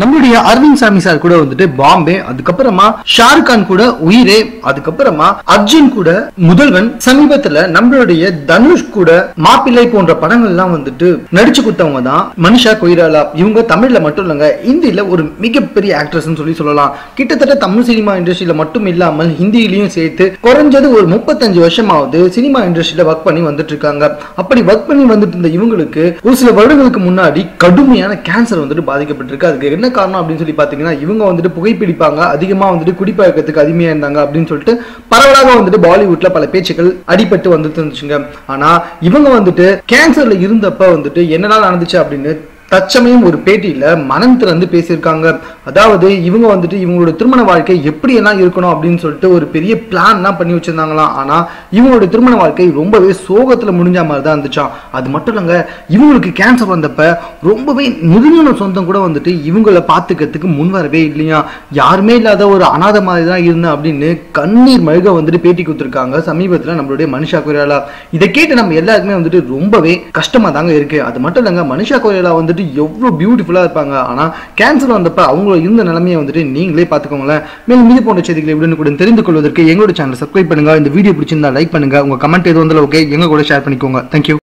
நம்மளுடைய அரவிந்த் சாமி சார் கூட வந்துட்டு பாம்பே அதுக்கப்புறமா ஷாருக் கான் கூட உயிரே அதுக்கப்புறமா அர்ஜுன் கூட முதல்வன் சமீபத்துல நம்மளுடைய தனுஷ் கூட மாப்பிள்ளை போன்ற படங்கள்லாம் வந்துட்டு நடிச்சு கொடுத்தவங்க தான் மனிஷா கொய்ராலா. இவங்க தமிழ்ல மட்டும் இல்லைங்க இந்தியில ஒரு மிகப்பெரிய ஆக்ட்ரஸ் சொல்லி சொல்லலாம். கிட்டத்தட்ட தமிழ் சினிமா இண்டஸ்ட்ரியில மட்டும் இல்லாமல் ஹிந்தியிலையும் சேர்த்து குறைஞ்சது ஒரு முப்பத்தஞ்சு வருஷமாவது சினிமா இண்டஸ்ட்ரியில ஒர்க் பண்ணி வந்துட்டு இருக்காங்க. அப்படி ஒர்க் பண்ணி வந்துட்டு இருந்த இவங்களுக்கு ஒரு சில வருடங்களுக்கு முன்னாடி கடுமையான கேன்சர் வந்துட்டு பாதிக்கப்பட்டிருக்கு. அதுக்கு என்ன காரணம் அப்படின்னு சொல்லி பார்த்தீங்கன்னா இவங்க வந்துட்டு புகைப்பிடிப்பாங்க அதிகமா வந்துட்டு குடிப்பழக்கத்துக்கு அடிமையா இருந்தாங்க அப்படின்னு சொல்லிட்டு பரவலாக வந்துட்டு பாலிவுட்ல பல பேச்சுக்கள் அடிபட்டு வந்துட்டு இருந்துச்சுங்க. ஆனா இவங்க வந்துட்டு கேன்சர்ல இருந்தப்ப வந்துட்டு என்னடா நடந்துச்சு அப்படின்னு தச்சமயம் ஒரு பேட்டியில மனம் திறந்து பேசியிருக்காங்க. அதாவது இவங்க வந்துட்டு இவங்களோட திருமண வாழ்க்கை எப்படி எல்லாம் இருக்கணும் அப்படின்னு சொல்லிட்டு ஒரு பெரிய பிளான்லாம் பண்ணி வச்சிருந்தாங்களாம். ஆனா இவங்களோட திருமண வாழ்க்கை ரொம்பவே சோகத்துல முடிஞ்ச மாதிரி தான் இருந்துச்சாம் அது மட்டும் இல்லைங்க இவங்களுக்கு கேன்சர் வந்தப்ப ரொம்பவே நெருங்கின சொந்தம் கூட வந்துட்டு இவங்கள பார்த்துக்கிறதுக்கு முன் வரவே இல்லையா? யாருமே இல்லாத ஒரு அனாதை மாதிரி தான் இருந்தேன் அப்படின்னு கண்ணீர் மழுக வந்துட்டு பேட்டி கொடுத்துருக்காங்க சமீபத்துல நம்மளுடைய மனுஷா கொரியாலா இதை கேட்டு நம்ம எல்லாருக்குமே வந்துட்டு ரொம்பவே கஷ்டமா தாங்க இருக்கு. அது மட்டும் இல்லைங்க மனுஷா கொரியாலா வந்துட்டு எவ்வளவு பியூட்டிஃபுல்லா இருப்பாங்க. ஆனா கேன்சர் வந்தப்ப அவங்க இந்த நிலைமையை வந்துட்டு நீங்களே பார்த்துக்கோங்களேன். மேலும் மீது போன்ற செய்திகளை உடனுக்குடன் தெரிந்து கொள்வதற்கு எங்களோட சேனல் சப்ஸ்கிரைப் பண்ணுங்க. இந்த வீடியோ பிடிச்சிருந்தா லைக் பண்ணுங்க. உங்க கமெண்ட் எது வந்தாலும் ஓகே எங்க கூட ஷேர் பண்ணிக்கோங்க. தேங்க்யூ